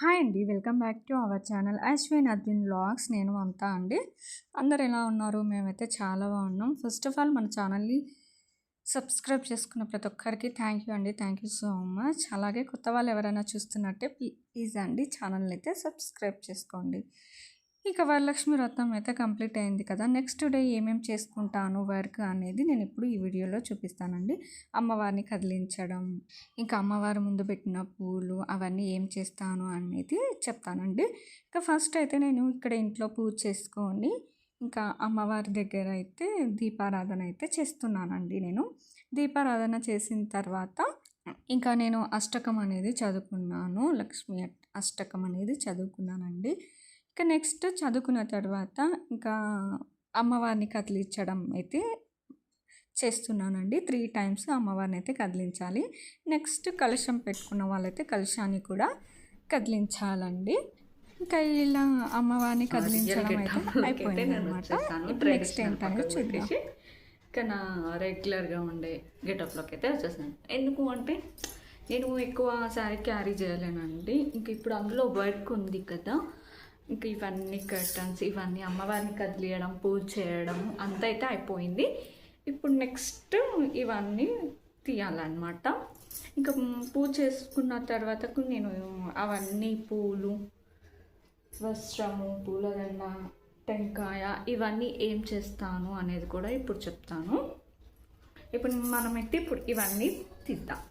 Hi అండి. Welcome back to our channel Ashwin Adwin blogs నేను అంతా అండి. అందరు ఎలా ఉన్నారు? మేమైతే చాలా బాగున్నాం. ఫస్ట్ ఆఫ్ ఆల్ మన ఛానల్ని సబ్స్క్రైబ్ చేసుకున్న ప్రతి ఒక్కరికి థ్యాంక్ యూ అండి. థ్యాంక్ యూ సో మచ్ అలాగే కొత్త వాళ్ళు ఎవరైనా చూస్తున్నట్టే ప్లీజ్ అండి. ఛానల్ అయితే సబ్స్క్రైబ్ చేసుకోండి. ఇక వరలక్ష్మి వ్రతం అయితే కంప్లీట్ అయింది కదా. నెక్స్ట్ డే ఏమేమి చేసుకుంటాను వర్క్ అనేది నేను ఇప్పుడు ఈ వీడియోలో చూపిస్తానండి. అమ్మవారిని కదిలించడం ఇంకా అమ్మవారి ముందు పెట్టిన పూలు అవన్నీ ఏం చేస్తాను అనేది చెప్తానండి. ఇంకా ఫస్ట్ అయితే నేను ఇక్కడ ఇంట్లో పూజ చేసుకొని ఇంకా అమ్మవారి దగ్గర అయితే దీపారాధన అయితే చేస్తున్నానండి నేను. దీపారాధన చేసిన తర్వాత ఇంకా నేను అష్టకం అనేది చదువుకున్నాను. లక్ష్మి అష్టకం అనేది చదువుకున్నానండి. ఇంకా నెక్స్ట్ చదువుకున్న తర్వాత ఇంకా అమ్మవారిని కదిలించడం అయితే చేస్తున్నానండి. త్రీ టైమ్స్ అమ్మవారిని అయితే కదిలించాలి. నెక్స్ట్ కలుషం పెట్టుకున్న వాళ్ళైతే కలుషాన్ని కూడా కదిలించాలండి. ఇంకా ఇలా అమ్మవారిని కదిలించడం అయితే అయిపోయింది అనమాట నెక్స్ట్ ఏంటనేది చూద్దాం. ఇక నా రెగ్యులర్గా ఉండే గెటప్లోకి అయితే వచ్చేసాను ఎందుకు అంటే నేను ఎక్కువ శారీ క్యారీ చేయలేనండి. ఇంక ఇప్పుడు అందులో వర్క్ ఉంది కదా ఇంకా ఇవన్నీ కర్టన్స్ ఇవన్నీ అమ్మవారిని కదిలియడం పూజ చేయడం అంత అయితే అయిపోయింది. ఇప్పుడు నెక్స్ట్ ఇవన్నీ తీయాలన్నమాట. ఇంకా పూజ చేసుకున్న తర్వాతకు నేను అవన్నీ పూలు వస్త్రము పూలదండ టెంకాయ ఇవన్నీ ఏం చేస్తాను అనేది కూడా ఇప్పుడు చెప్తాను. ఇప్పుడు మనమైతే ఇప్పుడు ఇవన్నీ తీద్దాం.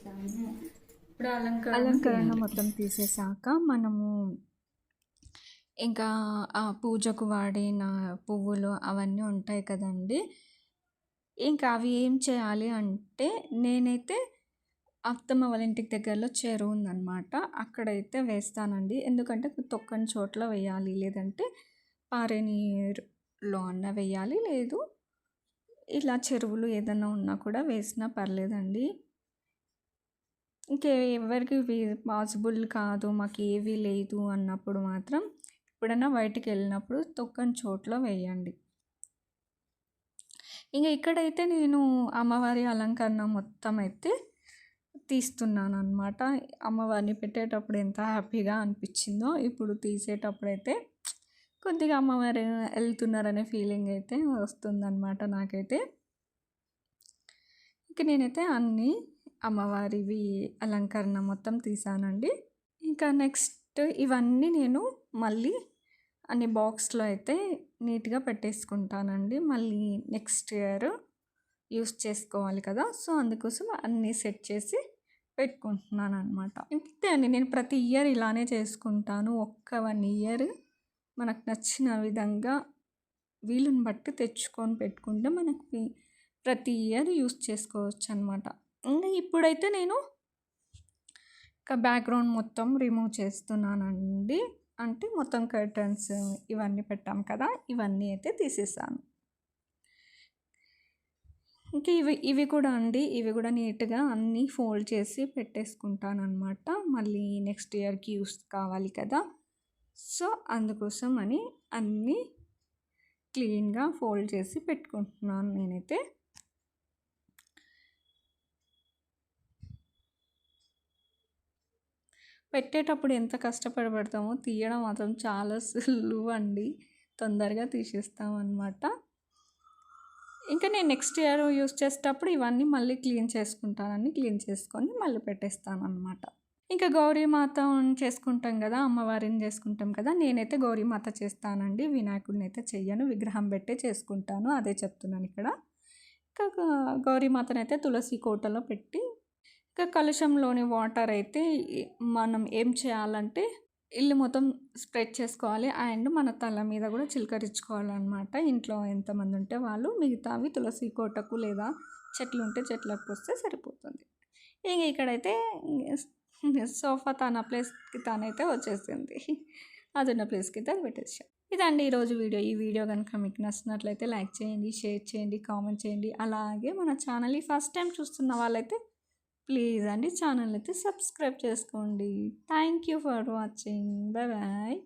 ఇప్పుడు అలంకరణ అలంకరణ మొత్తం తీసేసాక మనము ఇంకా ఆ పూజకు వాడిన పువ్వులు అవన్నీ ఉంటాయి కదండి. ఇంకా అవి ఏం చేయాలి అంటే నేనైతే అత్తమ్మ వాళ్ళ ఇంటికి దగ్గరలో చెరువు ఉందన్నమాట. అక్కడైతే వేస్తానండి. ఎందుకంటే తొక్కని చోట్ల వేయాలి. లేదంటే పారే నీరులో అన్న వేయాలి. లేదు ఇలా చెరువులు ఏదైనా ఉన్నా కూడా వేసినా పర్లేదండి. ఇంకే ఎవరికి పాసిబుల్ కాదు మాకు ఏవీ లేదు అన్నప్పుడు మాత్రం ఎప్పుడైనా బయటికి వెళ్ళినప్పుడు తొక్కని చోట్ల వేయండి. ఇంకా ఇక్కడైతే నేను అమ్మవారి అలంకరణ మొత్తం అయితే తీస్తున్నాను అనమాట అమ్మవారిని పెట్టేటప్పుడు ఎంత హ్యాపీగా అనిపించిందో ఇప్పుడు తీసేటప్పుడైతే కొద్దిగా అమ్మవారు వెళ్తున్నారనే ఫీలింగ్ అయితే వస్తుందన్నమాట నాకైతే. ఇక నేనైతే అన్నీ అమ్మవారివి అలంకరణ మొత్తం తీసానండి. ఇంకా నెక్స్ట్ ఇవన్నీ నేను మళ్ళీ అన్ని బాక్స్లో అయితే నీట్గా పెట్టేసుకుంటానండి. మళ్ళీ నెక్స్ట్ ఇయర్ యూస్ చేసుకోవాలి కదా సో అందుకోసం అన్నీ సెట్ చేసి పెట్టుకుంటున్నాను అనమాట ఇంతే అండి. నేను ప్రతి ఇయర్ ఇలానే చేసుకుంటాను. ఒక్క వన్ ఇయర్ మనకు నచ్చిన విధంగా వీలుని బట్టి తెచ్చుకొని పెట్టుకుంటే మనకి ప్రతి ఇయర్ యూస్ చేసుకోవచ్చు అనమాట ఇంకా ఇప్పుడైతే నేను ఇంకా బ్యాక్గ్రౌండ్ మొత్తం రిమూవ్ చేస్తున్నానండి. అంటే మొత్తం కర్టన్స్ ఇవన్నీ పెట్టాం కదా ఇవన్నీ అయితే తీసేసాను. ఇంకా ఇవి ఇవి కూడా అండి ఇవి కూడా నీట్గా అన్నీ ఫోల్డ్ చేసి పెట్టేసుకుంటాను అనమాట మళ్ళీ నెక్స్ట్ ఇయర్కి యూస్ కావాలి కదా. సో అందుకోసం అని అన్నీ క్లీన్గా ఫోల్డ్ చేసి పెట్టుకుంటున్నాను నేనైతే. పెట్టేటప్పుడు ఎంత కష్టపడి పెడతామో తీయడం మాత్రం చాలా సులువు అండి తొందరగా తీసేస్తాం ఇంకా నేను నెక్స్ట్ ఇయర్ యూస్ చేసేటప్పుడు ఇవన్నీ మళ్ళీ క్లీన్ చేసుకుంటానని క్లీన్ చేసుకొని మళ్ళీ పెట్టేస్తాను అనమాట ఇంకా గౌరీమాత చేసుకుంటాం కదా అమ్మవారిని చేసుకుంటాం కదా నేనైతే గౌరీమాత చేస్తానండి. వినాయకుడిని అయితే చెయ్యను విగ్రహం పెట్టే చేసుకుంటాను. అదే చెప్తున్నాను ఇక్కడ. ఇంకా గౌరీమాతను అయితే తులసి కోటలో పెట్టి ఇంకా కలుషంలోని వాటర్ అయితే మనం ఏం చేయాలంటే ఇల్లు మొత్తం స్ప్రెడ్ చేసుకోవాలి. అండ్ మన తల మీద కూడా చిలకరించుకోవాలన్నమాట. ఇంట్లో ఎంతమంది ఉంటే వాళ్ళు మిగతావి తులసి కోటకు లేదా చెట్లు ఉంటే చెట్లకు పోస్తే సరిపోతుంది. ఇంక ఇక్కడైతే సోఫా తన ప్లేస్కి తానైతే వచ్చేసింది. అది ఉన్న ప్లేస్కి తను పెట్టేసాం ఇదండి ఈరోజు వీడియో. ఈ వీడియో కనుక మీకు నచ్చినట్లయితే లైక్ చేయండి షేర్ చేయండి కామెంట్ చేయండి. అలాగే మన ఛానల్ని ఫస్ట్ టైం చూస్తున్న వాళ్ళైతే ప్లీజ్ అండి ఛానల్ అయితే సబ్స్క్రైబ్ చేసుకోండి. Thank you for watching. Bye bye.